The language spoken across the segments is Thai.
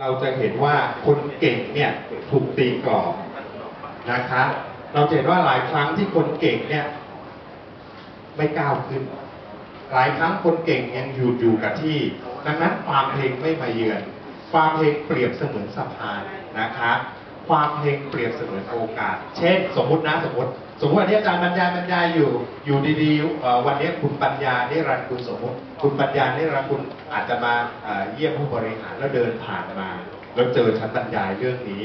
เราจะเห็นว่าคนเก่งเนี่ยถูกตีกรอบนะคะเราจะเห็นว่าหลายครั้งที่คนเก่งเนี่ย ไม่ก้าวขึ้น หลายครั้งคนเก่งยังอยู่อยู่กับที่ดังนั้นความเพลงไม่มาเยือน ความเพลงเปรียบเสมือนสะพานนะคะ ความเพลงเปรียบเสมือนโอกาส เช่น สมมตินะสมมติ สมมติวันนี้อาจารย์บรรยายบรรยายอยู่ อยู่ดีๆเอ่อวันนี้คุณปัญญาได้รันดร์คุณสมมติ คุณปัญญาได้รันดร์คุณอาจจะมาเอ่อเยี่ยมผู้บริหารแล้วเดินผ่านมา แล้วเจอฉันบรรยายเรื่องนี้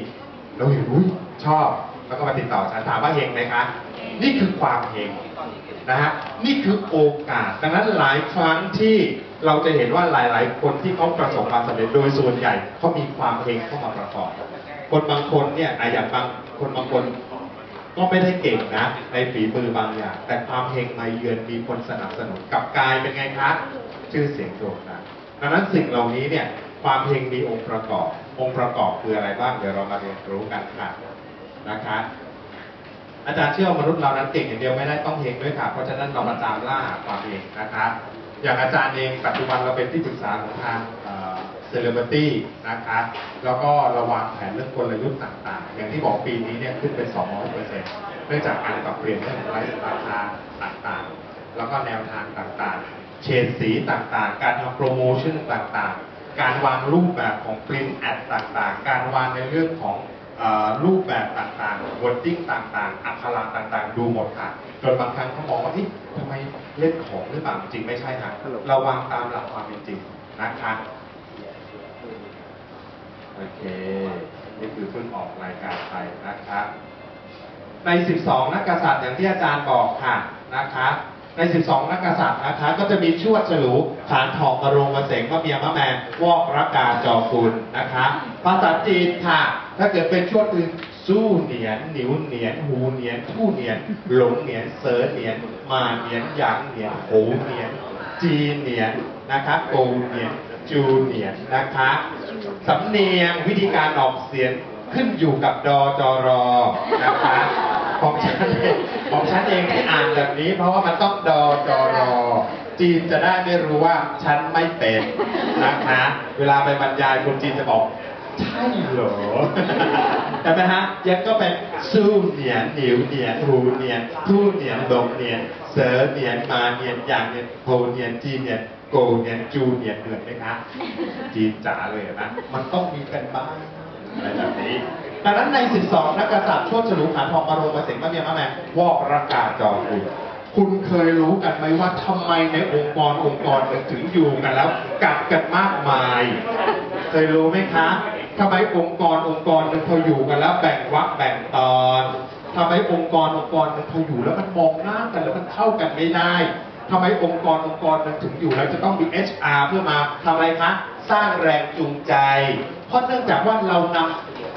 แล้วเห็นอุ้ยชอบ แล้วก็มาติดต่อฉันถามว่าเฮงไหมคะ นี่คือความเฮงนะฮะนี่คือโอกาส ดังนั้นหลายครั้งที่เราจะเห็นว่าหลาย ๆ คนที่เขาประสบความสำเร็จโดยส่วนใหญ่เขามีความเฮงเข้ามาประกอบ คนบางคนเนี่ยอะอย่างบางคนบางคน ก็ไม่ได้เก่งนะ ในฝีมือบางอย่าง แต่ความเฮงมาเยือนมีคนสนับสนุนกลับกลายเป็นไงคะชื่อเสียงโด่งดังดังนั้นสิ่งเหล่านี้เนี่ยความเฮงมีองค์ประกอบ องค์ประกอบคืออะไรบ้างเดี๋ยวเรามาเรียนรู้กันค่ะนะคะ อาจารย์เชื่อมนุษย์เรานั้นเก่งอย่างเดียวไม่ได้ต้องเฮงด้วยค่ะ เพราะฉะนั้นเรามาตามล่าหาความเฮงนะคะ อย่างอาจารย์เองปัจจุบันเราเป็นที่ปรึกษาของทางเซเลบริตี้นะคะแล้วก็ระวางแผนเรื่องกลยุทธ์ต่างๆ อย่างที่บอกปีนี้เนี่ยขึ้นเป็น200เปอร์เซ็นต์เนื่องจากการปรับเปลี่ยนเรื่องของไลฟ์ราคาต่างๆ แล้วก็แนวทางต่างๆ เฉดสีต่างๆ การทำโปรโมชั่นต่างๆ การวางรูปแบบของปรินแอดต่างๆ การวางในเรื่องของเอ่อรูปแบบต่างๆวอร์ดิ้งต่างๆ อักขระต่างๆ ดูหมดค่ะ จนบางครั้งเขามองว่าเฮ้ยทำไมเล่นของหรือเปล่าจริงไม่ใช่ค่ะเราวางตามหลักความเป็นจริงนะคะ โอเค นี่คือเพิ่งออกรายการไปนะคะใน 12 นักกษัตริย์อย่างที่อาจารย์บอกค่ะนะคะใน 12 นักกษัตริย์นะคะ ก็จะมีชวดฉลูฐานทองกระโรงมะเสงมะเมียมะแมนวอกรักกาจอกุลนะคะ ภาษาจีนค่ะ ถ้าเกิดเป็นชวดอื่นสู้เหนียนหนิวเหนียน หูเหนียนทู่เหนียน หลงเหนียน เสือเหนียน มาเหนียนหยางเหนียน โหเหนียน จีเนียนนะคะโกเนียนจูเนียนนะคะสำเนียงวิธีการออกเสียงขึ้นอยู่กับดอจอรอนะคะของฉันเองของฉันเองที่อ่านแบบนี้ เพราะว่ามันต้องดอจอรอจีนจะได้ไม่รู้ว่าฉันไม่เป็นนะคะ เวลาไปบรรยายคนจีนจะบอก ใช่เหรอใช่ไหมฮะยังก็เป็นสู้เหนียนหนิวเหนียนหูเหนียนทู่เหนียนหลงเหนียนเสือเหนียนมาเหนียนอย่างเหนียนโหเหนียนจีเหนียนโกเหนียนจูเหนียนเหนื่อยไหมคะจีนจ๋าเลยนะมันต้องมีกันบ้างอะไรแบบนี้ดังนั้นใน 12 นักกษัตริย์ชวดฉลูขานทองมารงมาเสงมะเมียมะแมนวอกรากาจอคุณ คุณเคยรู้กันไหมว่าทำไมในองค์กรองค์กรหนึ่งถึงอยู่กันแล้วกัดกันมากมาย เคยรู้ไหมคะ ทำไมองค์กรองค์กรหนึ่งพออยู่กันแล้วแบ่งวรรคแบ่งตอนทำไมองค์กรองค์กรหนึ่งพออยู่แล้วมันมองหน้ากันแล้วมันเข้ากันไม่ได้ทำไมองค์กรองค์กรหนึ่งถึงอยู่แล้วจะต้องมี HR เพื่อมาทำอะไรคะสร้างแรงจูงใจ เพราะเนื่องจากว่าเราน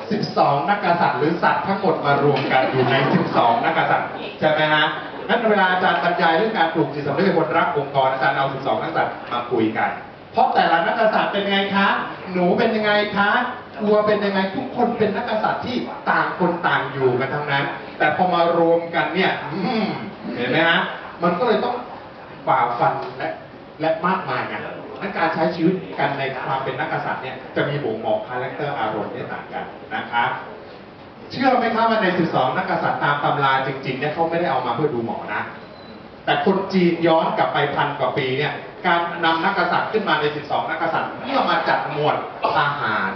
ำ 12 นักกษัตริย์หรือสัตว์ทั้งหมดมารวมกันอยู่ใน 12 นักกษัตริย์ใช่ไหมฮะงั้นเวลาอาจารย์บรรยายเรื่องการปลูกจิตสำนึกให้คนรักองค์กรอาจารย์เอา 12 นักกษัตริย์มาคุยกัน เพราะแต่ละนักกษัตริย์เป็นยังไงคะ หนูเป็นยังไงคะวัวเป็นยังไงทุกคนเป็นนักกษัตริย์ที่ต่างคนต่างอยู่กันทั้งนั้น แต่พอมารวมกันเนี่ยเห็นไหมฮะมันก็เลยต้องฝ่าฟันและและมากมายไงนั้นการใช้ชีวิตกันในความเป็นนักกษัตริย์เนี่ยจะมีบ่งบอกคาแรคเตอร์อารมณ์ที่ต่างกันนะครับเชื่อไหมครับว่าใน 12 นักกษัตริย์ตามตำราจริงๆเนี่ยเขาไม่ได้เอามาเพื่อดูหมอนะ แต่คนจีนย้อนกลับไปพันกว่าปีเนี่ย การนำนักกษัตริย์ขึ้นมาใน 12 นักกษัตริย์เพื่อมาจัดหมวดทหาร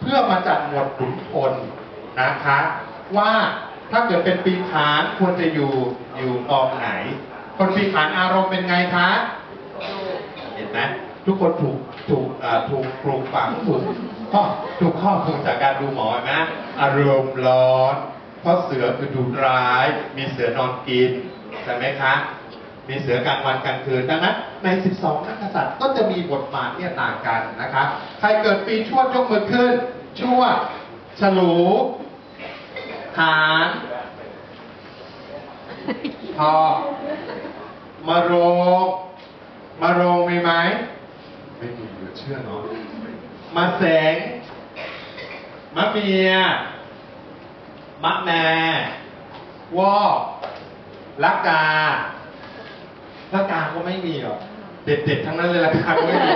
เพื่อมาจัดหมวดขุนพลนะคะ ว่าถ้าเกิดเป็นปีขานควรจะอยู่อยู่กองไหน คนปีขานอารมณ์เป็นไงคะเห็นไหมทุกคนถูกถูกถูกปลูกฝังถูกข้อถูกข้อมูลจากการดูหมอนะ อารมณ์ร้อน เพราะเสือคือดุร้าย มีเสือนอนกิน ใช่ไหมคะ มีเสือกลางวันกลางคืนดังนั้นใน 12 นักกษัตริย์ก็จะมีบทบาทเนี่ยต่างกันนะคะ ใครเกิดปีชวดยกมือขึ้น ชวด ฉลูหานพอมาโรงมาโรงมีไหม ไม่มีเหลือเชื่อเนาะ มาแสง มะเมีย มะแม่วอก ลักกาลักกาก็ไม่มีหรอกเด็ดๆทั้งนั้นเลยลักกาก็ไม่มี